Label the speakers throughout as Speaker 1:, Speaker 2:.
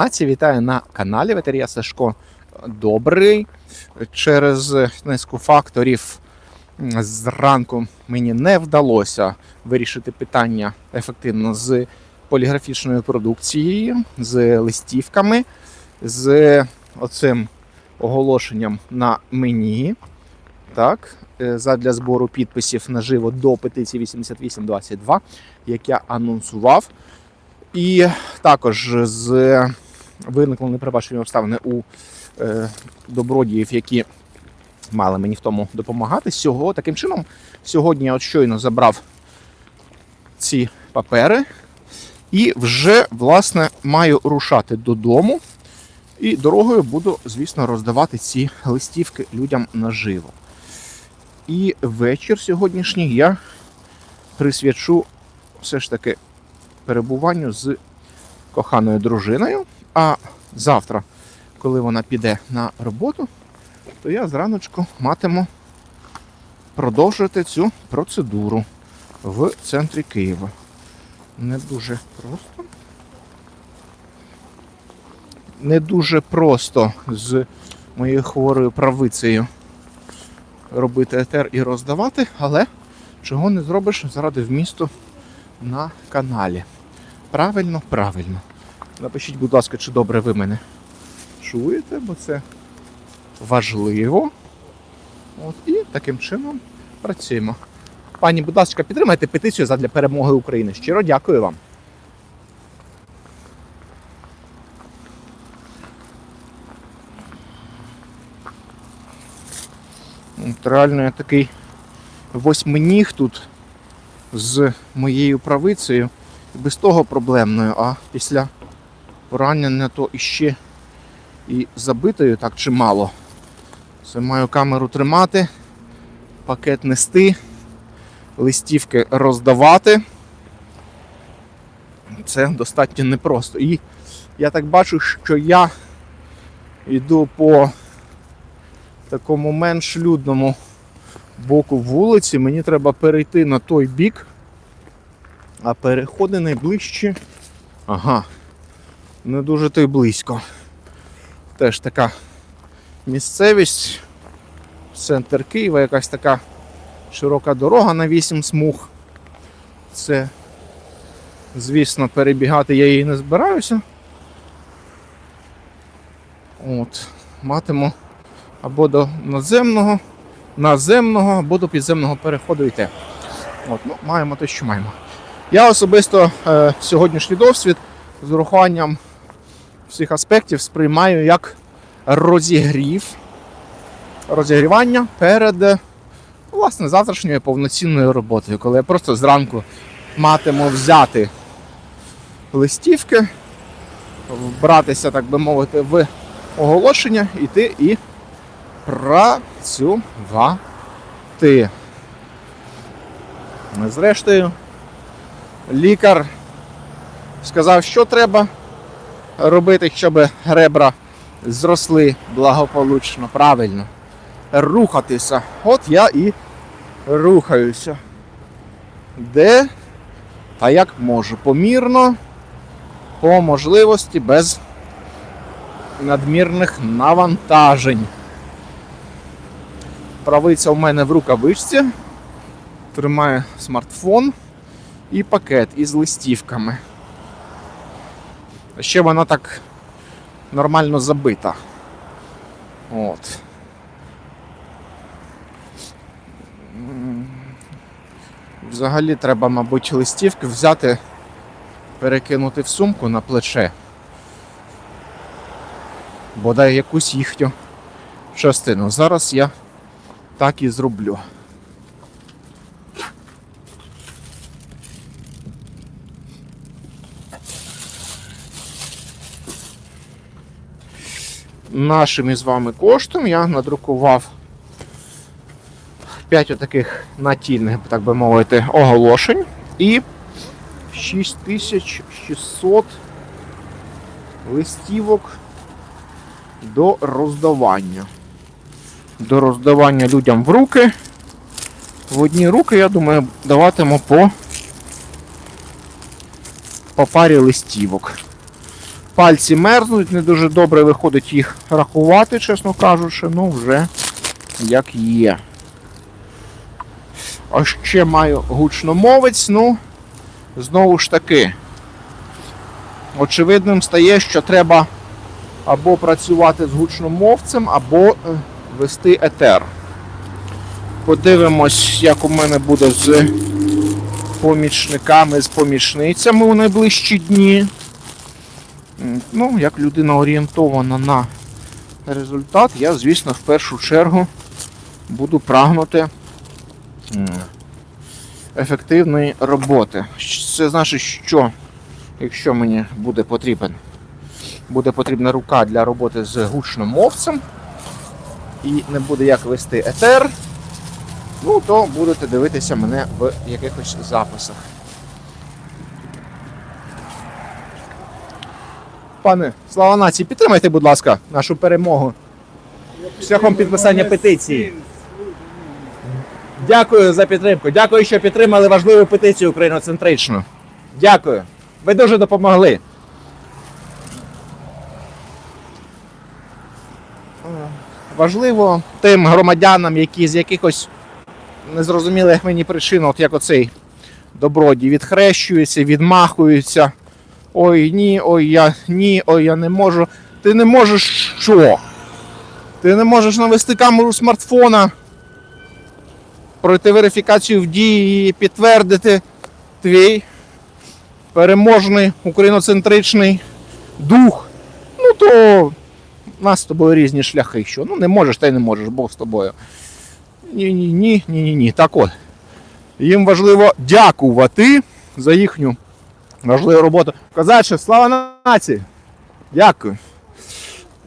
Speaker 1: Нація вітаю на каналі Ветерія Сашко Добрий. Через низку факторів зранку мені не вдалося вирішити питання ефективно з поліграфічною продукцією, з листівками, з оцим оголошенням на мені. Так, е, задля збору підписів наживо до петиції 8822, як я анонсував. І також з виникли непередбачені обставини у е, добродіїв, які мали мені в тому допомагати. Сього, таким чином, сьогодні я от щойно забрав ці папери і вже, власне, маю рушати додому. І дорогою буду, звісно, роздавати ці листівки людям наживо. І вечір сьогоднішній я присвячу все ж таки перебуванню з коханою дружиною. А завтра, коли вона піде на роботу, то я зраночку матиму продовжити цю процедуру в центрі Києва. Не дуже просто. Не дуже просто з моєю хворою правицею робити етер і роздавати, але чого не зробиш заради вмісту на каналі. Правильно, правильно. Напишіть, будь ласка, чи добре ви мене чуєте, бо це важливо. От, і таким чином працюємо. Пані, будь ласка, підтримайте петицію задля перемоги України. Щиро дякую вам. От реально я такий восьминіг тут з моєю правицею без того проблемною, а після поранення то іще і забитою так чимало. Це маю камеру тримати, пакет нести, листівки роздавати. Це достатньо непросто. І я так бачу, що я йду по такому менш людному боку вулиці. Мені треба перейти на той бік, а переходи найближче. Ага, не дуже то й близько. Теж така місцевість, центр Києва, якась така широка дорога на 8 смуг. Це, звісно, перебігати я її не збираюся. От, матиму або до надземного, наземного, або до підземного переходу йти. От, ну, маємо те, що маємо. Я особисто е, сьогоднішній досвід з урахуванням всіх аспектів сприймаю як розігрів, розігрівання перед е, власне завтрашньою повноцінною роботою, коли я просто зранку матиму взяти листівки, вбратися, так би мовити, в оголошення, іти і працювати. Зрештою, лікар сказав, що треба робити, щоб ребра зросли благополучно, правильно. Рухатися. От я і рухаюся. Де та як можу. Помірно, по можливості, без надмірних навантажень. Правиця у мене в рукавичці. Тримає смартфон і пакет із листівками. Ще вона так нормально забита. От. Взагалі треба, мабуть, листівки взяти, перекинути в сумку на плече. Бодай якусь їхню частину. Зараз я так і зроблю. Нашим із вами коштом я надрукував 5 таких натільних, так би мовити, оголошень і 6600 листівок до роздавання. До роздавання людям в руки. В одні руки, я думаю, даватиму по, по парі листівок. Пальці мерзнуть, не дуже добре виходить їх рахувати, чесно кажучи, ну вже як є. А ще маю гучномовець, ну, знову ж таки. Очевидним стає, що треба або працювати з гучномовцем, або е, вести етер. Подивимось, як у мене буде з помічниками, з помічницями у найближчі дні. Ну, як людина орієнтована на результат, я, звісно, в першу чергу буду прагнути ефективної роботи. Це значить, що якщо мені буде потрібен, буде потрібна рука для роботи з гучномовцем і не буде як вести етер, ну то будете дивитися мене в якихось записах. Пане, слава нації, підтримайте, будь ласка, нашу перемогу шляхом підписання петиції. Дякую за підтримку. Дякую, що підтримали важливу петицію україноцентричну. Дякую. Ви дуже допомогли. Важливо тим громадянам, які з якихось незрозумілих мені причин, от як оцей добродій, відхрещуються, відмахуються. Ой, ні, ой, я ні, ой, я не можу. Ти не можеш що? Ти не можеш навести камеру смартфона, пройти верифікацію в дії і підтвердити твій переможний україноцентричний дух. Ну то у нас з тобою різні шляхи. Що? Ну не можеш, та й не можеш, Бог з тобою. Ні, ні, ні, ні, ні, ні. Так от. Їм важливо дякувати за їхню важливу роботу. Козаче, слава нації! Дякую.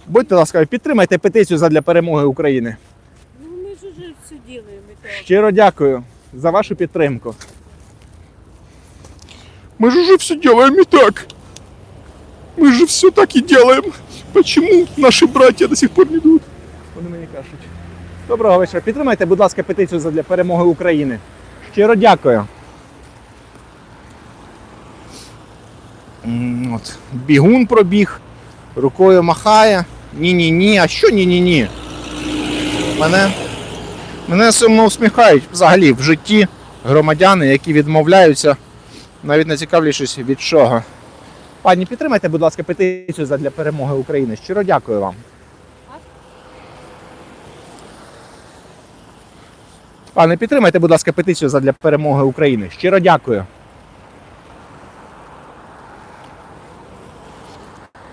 Speaker 1: Будьте ласкаві, підтримайте петицію задля перемоги України.
Speaker 2: Ну, мы же уже все делаем и так.
Speaker 1: Щиро дякую за вашу підтримку. Мы же уже все делаем и так. Мы же все так и делаем. Почему наши братья до сих пор не идут? Вони мені кажуть. Доброго вечора. Підтримайте, будь ласка, петицію задля перемоги України. Щиро дякую. От. Бігун пробіг, рукою махає. Ні-ні-ні. А що ні-ні-ні? Мене Мене сумно усміхають взагалі в житті громадяни, які відмовляються, навіть не цікавлячись від чого. Пані, підтримайте, будь ласка, петицію задля перемоги України. Щиро дякую вам. Пане, підтримайте, будь ласка, петицію задля перемоги України. Щиро дякую.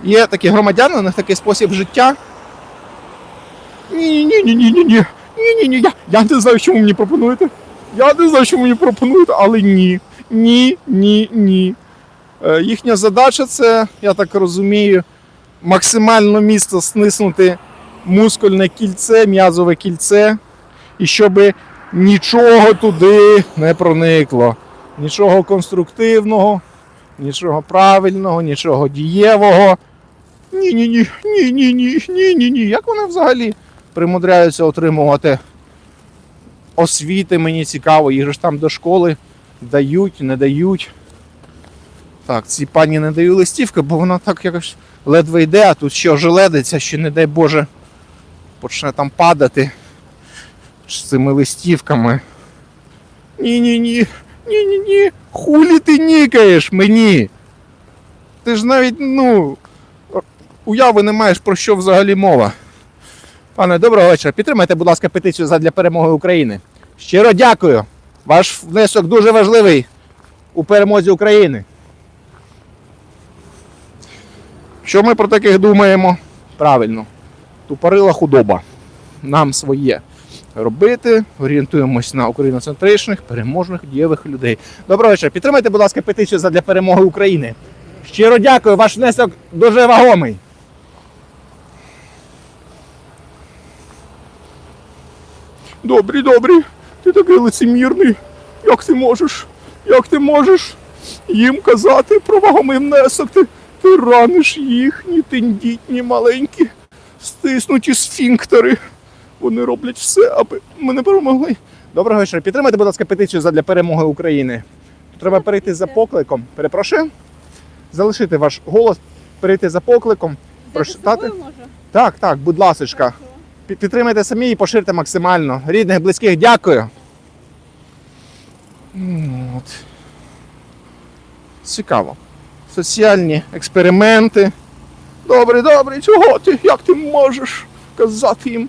Speaker 1: Є такі громадяни, у них такий спосіб життя. Ні, ні, ні, ні, ні, ні. Ні, ні, ні, я, я не знаю, що ви мені пропонуєте. Я не знаю, що ви мені пропонуєте, але ні. Ні, ні, ні. Е, їхня задача це, я так розумію, максимально місто стиснути мускульне кільце, м'язове кільце, і щоб нічого туди не проникло. Нічого конструктивного, нічого правильного, нічого дієвого. Ні-ні-ні, ні-ні, ні, ні-ні ні. Як вони взагалі примудряються отримувати освіти, мені цікаво, їх ж там до школи дають, не дають. Так, ці пані не даю листівки, бо вона так якось ледве йде, а тут ще ожеледиться, ще, не дай Боже, почне там падати з цими листівками. Ні-ні-ні, ні-ні ні. Хулі ти нікаєш мені. Ти ж навіть, ну уяви не маєш про що взагалі мова. Пане, доброго вечора. Підтримайте, будь ласка, петицію задля перемоги України. Щиро дякую. Ваш внесок дуже важливий у перемозі України. Що ми про таких думаємо? Правильно. Тупорила худоба. Нам своє робити. Орієнтуємось на україноцентричних, переможних, дієвих людей. Доброго вечора. Підтримайте, будь ласка, петицію задля перемоги України. Щиро дякую, ваш внесок дуже вагомий. Добрий, добрий. Ти такий лицемірний. Як ти можеш? Як ти можеш їм казати про вагомий внесок? Ти, ти раниш їхні тендітні маленькі, стиснуті сфінктери. Вони роблять все, аби ми не перемогли. Доброго вечора. Підтримайте, будь ласка, петицію задля перемоги України. Треба перейти за покликом. Перепрошую. Залишити ваш голос прийти за покликом. Прочитати? Так, так, будь ласочка. Підтримайте самі і поширте максимально. Рідних, близьких, дякую. От. Цікаво. Соціальні експерименти. Добре, добре, чого ти? Як ти можеш казати їм?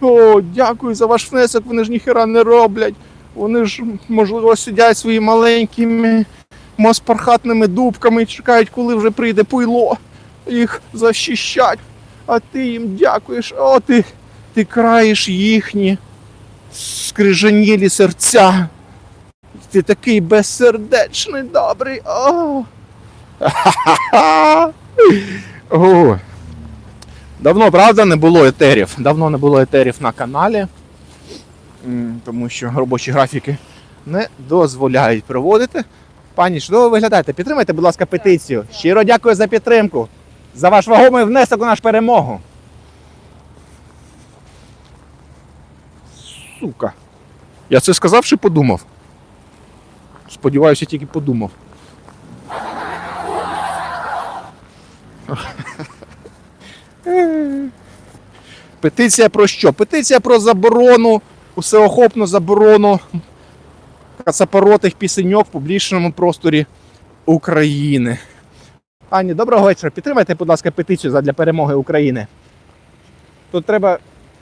Speaker 1: О, дякую за ваш внесок, вони ж ніхера не роблять. Вони ж, можливо, сидять своїми маленькими моспархатними дубками і чекають, коли вже прийде пуйло. Їх защищать. А ти їм дякуєш. О, ти, ти краєш їхні скрижанілі серця. Ти такий безсердечний, добрий. О. О. Давно, правда, не було етерів. Давно не було етерів на каналі, тому що робочі графіки не дозволяють проводити. Пані, чудово ви виглядаєте. Підтримайте, будь ласка, петицію. Щиро дякую за підтримку, за ваш вагомий внесок у нашу перемогу. Сука. Я це сказав чи подумав? Сподіваюся, тільки подумав. Петиція про що? Петиція про заборону, усеохопну заборону кацапоротих пісеньок в публічному просторі України. Ані, доброго вечора. Підтримайте, будь ласка, петицію для перемоги України. Тут треба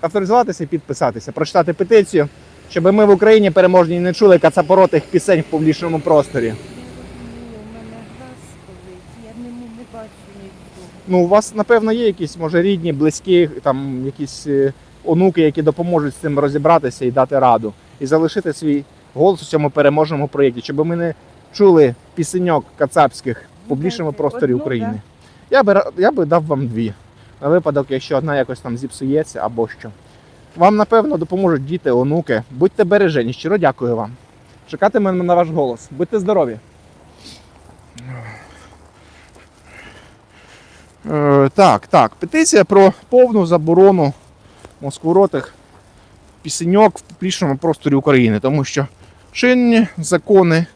Speaker 1: авторизуватися і підписатися, прочитати петицію, щоб ми в Україні переможні не чули кацапоротих пісень в публічному просторі.
Speaker 2: У мене газ болить, я не, не бачу нічого.
Speaker 1: Ну, у вас, напевно, є якісь, може, рідні, близькі, там якісь е, онуки, які допоможуть з цим розібратися і дати раду. І залишити свій голос у цьому переможному проєкті, щоб ми не чули пісеньок кацапських в публічному просторі
Speaker 2: одну,
Speaker 1: України. Я би, ра- я би дав вам дві. На випадок, якщо одна якось там зіпсується або що. Вам, напевно, допоможуть діти, онуки. Будьте бережені, щиро дякую вам. Чекатимемо на ваш голос. Будьте здорові. Е, так, так. Петиція про повну заборону москворотих пісеньок в публічному просторі України, тому що чинні закони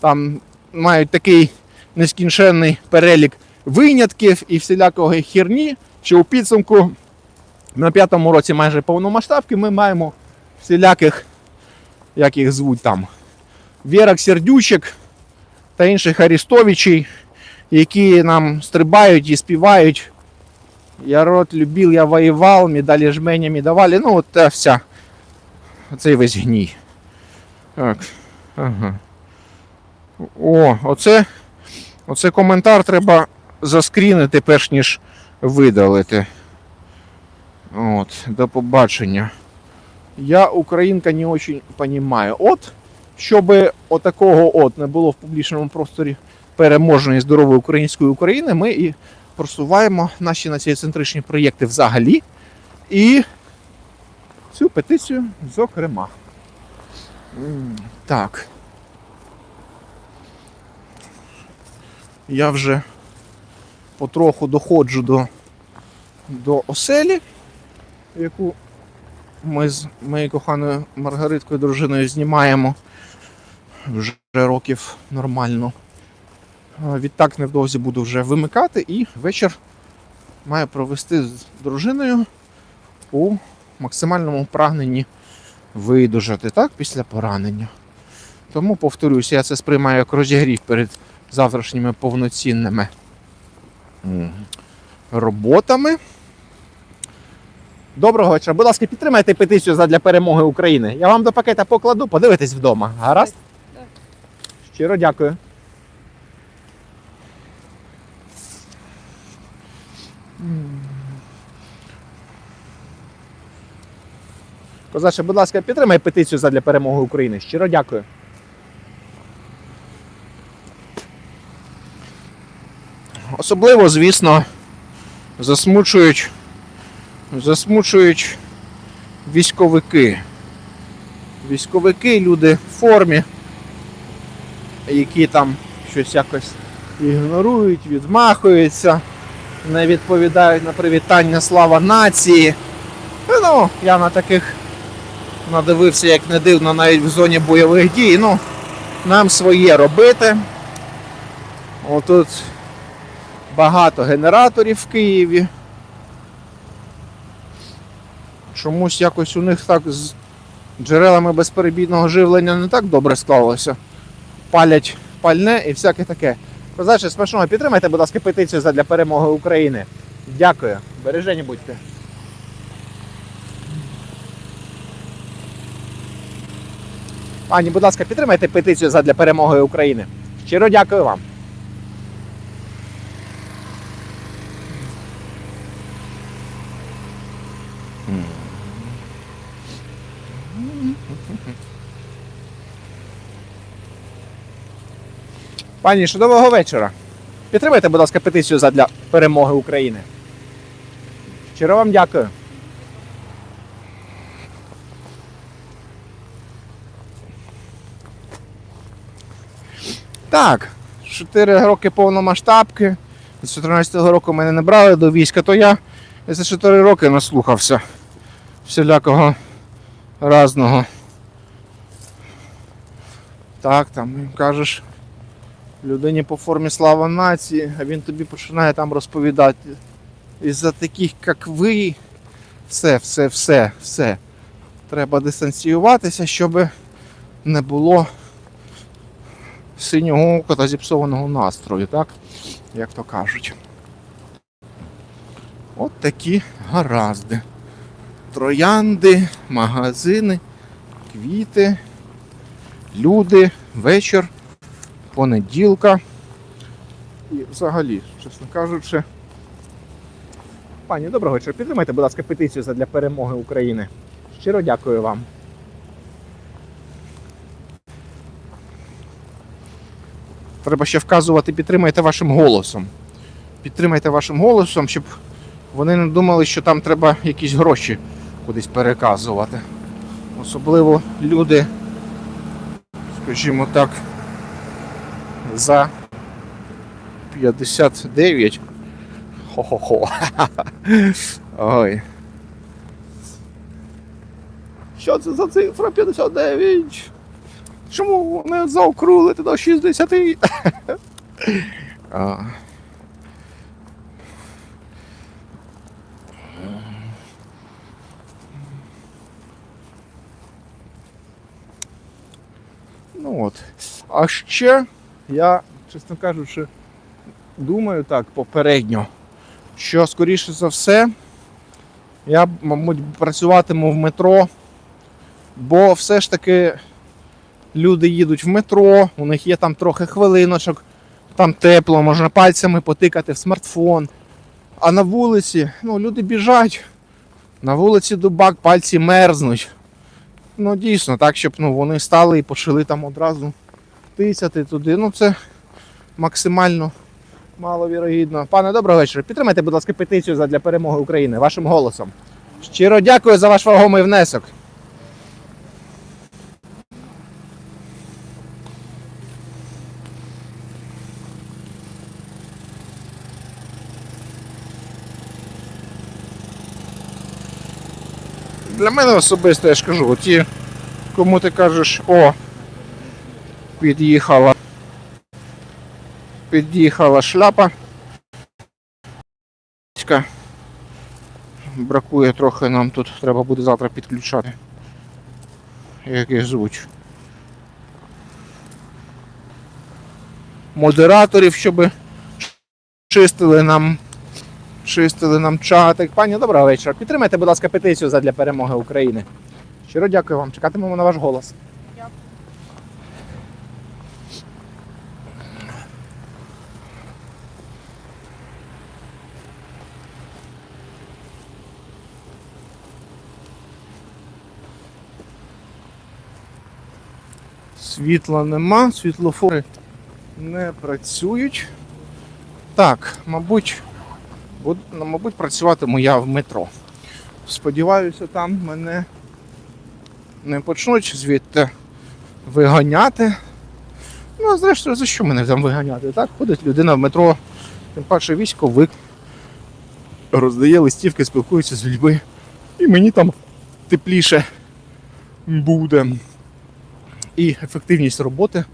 Speaker 1: там мають такий нескінченний перелік винятків і всілякої херні, що у підсумку на п'ятому році майже повномасштабки ми маємо всіляких, як їх звуть там, Вірок Сердючек та інших Арістовичей, які нам стрибають і співають. Я рот любив, я воював, медалі жменями давали. Ну, от вся. Оцей весь гній. Так. Ага. О, оце, оце коментар треба заскрінити, перш ніж видалити. От, до побачення. Я українка не очень понимаю. От, щоб отакого от не було в публічному просторі переможної здорової української України, ми і просуваємо наші націоцентричні проєкти взагалі. І цю петицію, зокрема. Так. Я вже потроху доходжу до, до оселі, яку ми з моєю коханою Маргариткою дружиною знімаємо вже років нормально. Відтак невдовзі буду вже вимикати і вечір маю провести з дружиною у максимальному прагненні видужати так, після поранення. Тому повторюсь, я це сприймаю як розігрів перед завтрашніми повноцінними роботами. Доброго вечора. Будь ласка, підтримайте петицію задля перемоги України. Я вам до пакета покладу, подивитесь вдома. Гаразд? Щиро дякую. Козаче, будь ласка, підтримай петицію задля перемоги України. Щиро дякую. Особливо, звісно, засмучують, засмучують військовики. Військовики, люди в формі, які там щось якось ігнорують, відмахуються, не відповідають на привітання слава нації. Ну, я на таких надивився, як не дивно, навіть в зоні бойових дій. Ну, нам своє робити. Отут багато генераторів в Києві. Чомусь якось у них так з джерелами безперебійного живлення не так добре склалося. Палять пальне і всяке таке. Козаче, смачного підтримайте, будь ласка, петицію задля перемоги України. Дякую. Бережені будьте. Пані, будь ласка, підтримайте петицію задля перемоги України. Щиро дякую вам. Пані, чудового вечора. Підтримайте, будь ласка, петицію задля перемоги України. Щиро вам дякую. Так, 4 роки повномасштабки. З 14-го року мене не брали до війська, то я за 4 роки наслухався всілякого разного. Так, там кажеш людині по формі слава нації, а він тобі починає там розповідати. Із-за таких, як ви, все, все, все, все. Треба дистанціюватися, щоб не було синього ока та зіпсованого настрою, так? Як то кажуть. От такі гаразди. Троянди, магазини, квіти, люди, вечір, понеділка. І взагалі, чесно кажучи. Пані, доброго вечора. Підтримайте, будь ласка, петицію для перемоги України. Щиро дякую вам. Треба ще вказувати, підтримайте вашим голосом. Підтримайте вашим голосом, щоб вони не думали, що там треба якісь гроші кудись переказувати. Особливо люди, скажімо так, за 59. Хо-хо-хо. Ой. Що це за цифра 59? Чому не заокруглити до 60? А. Ну от. А ще я, чесно кажучи, думаю так попередньо, що скоріше за все я, мабуть, працюватиму в метро, бо все ж таки люди їдуть в метро, у них є там трохи хвилиночок, там тепло, можна пальцями потикати в смартфон. А на вулиці, ну, люди біжать, на вулиці дубак, пальці мерзнуть. Ну, дійсно, так, щоб ну, вони стали і почали там одразу тисяти туди. Ну, це максимально маловірогідно. Пане, доброго вечора. Підтримайте, будь ласка, петицію для перемоги України вашим голосом. Щиро дякую за ваш вагомий внесок. Для мене особисто я ж кажу, ті, кому ти кажеш, о, під'їхала. Під'їхала шляпа. Бракує трохи нам тут, треба буде завтра підключати. Як їх звуть. Модераторів, щоб чистили нам чистили нам чатик. Пані, доброго вечора. Підтримайте, будь ласка, петицію задля перемоги України. Щиро дякую вам. Чекатимемо на ваш голос. Світла нема, світлофори не працюють. Так, мабуть, ну, мабуть, працюватиму я в метро. Сподіваюся, там мене не почнуть звідти виганяти. Ну, а зрештою, за що мене там виганяти? Так, ходить людина в метро, тим паче військовик, роздає листівки, спілкується з людьми. І мені там тепліше буде і ефективність роботи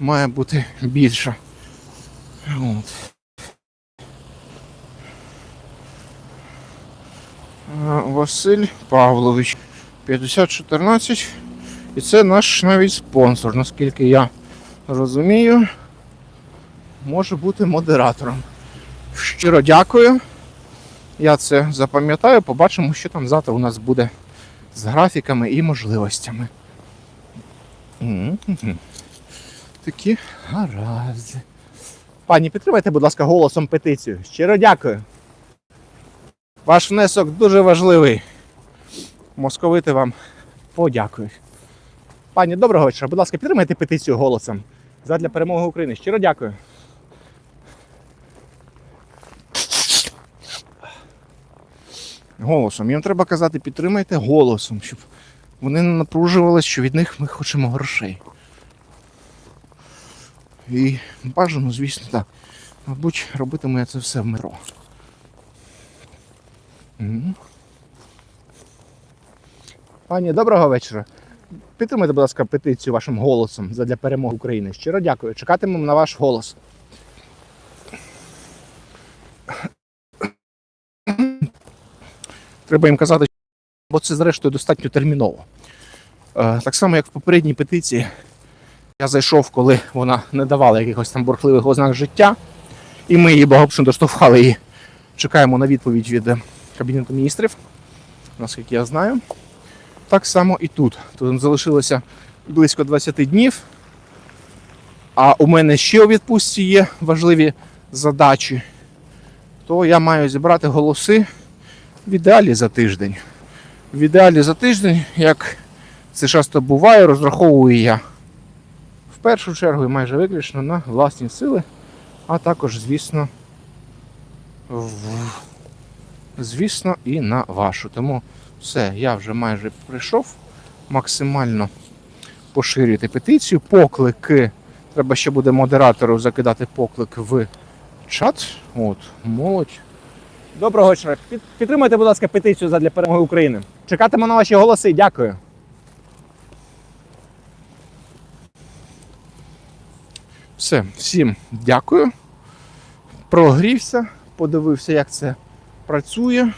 Speaker 1: має бути більша. От. Е, Василь Павлович 5014. І це наш навіть спонсор, наскільки я розумію, може бути модератором. Щиро дякую. Я це запам'ятаю, побачимо, що там завтра у нас буде з графіками і можливостями. Такі гаразди. Пані, підтримайте, будь ласка, голосом петицію. Щиро дякую. Ваш внесок дуже важливий. Московити вам подякую. Пані, доброго вечора. Будь ласка, підтримайте петицію голосом. Задля перемоги України. Щиро дякую. Голосом. Їм треба казати, підтримайте голосом, щоб вони не напружувалися, що від них ми хочемо грошей. І бажано, звісно, так. Мабуть, робитиму я це все в. Мгм. Пані, доброго вечора. Підтримайте, будь ласка, петицію вашим голосом задля перемоги України. Щиро дякую. Чекатимемо на ваш голос. Треба їм казати, бо це зрештою достатньо терміново. Е, Так само, як в попередній петиції, я зайшов, коли вона не давала якихось там бурхливих ознак життя, і ми її благополучно доштовхали і чекаємо на відповідь від е, Кабінету міністрів, наскільки я знаю. Так само і тут. Тут залишилося близько 20 днів. А у мене ще у відпустці є важливі задачі. То я маю зібрати голоси в ідеалі за тиждень. В ідеалі за тиждень, як це часто буває, розраховую я в першу чергу і майже виключно на власні сили, а також, звісно, в... звісно, і на вашу. Тому все, я вже майже прийшов максимально поширювати петицію. Поклики. Треба ще буде модератору закидати поклик в чат. От, молодь. Доброго вечора. Під, підтримайте, будь ласка, петицію задля перемоги України. Чекатиму на ваші голоси. Дякую. Все, всім дякую. Прогрівся, подивився, як це працює.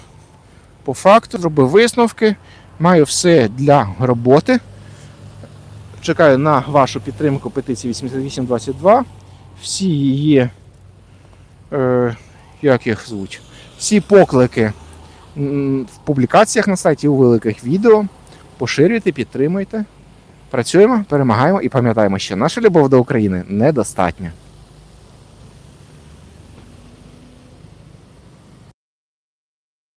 Speaker 1: По факту зробив висновки. Маю все для роботи. Чекаю на вашу підтримку петиції 8822. Всі її, е, як їх звуть, всі поклики в публікаціях на сайті у великих відео. Поширюйте, підтримуйте. Працюємо, перемагаємо і пам'ятаємо, що наша любов до України недостатня.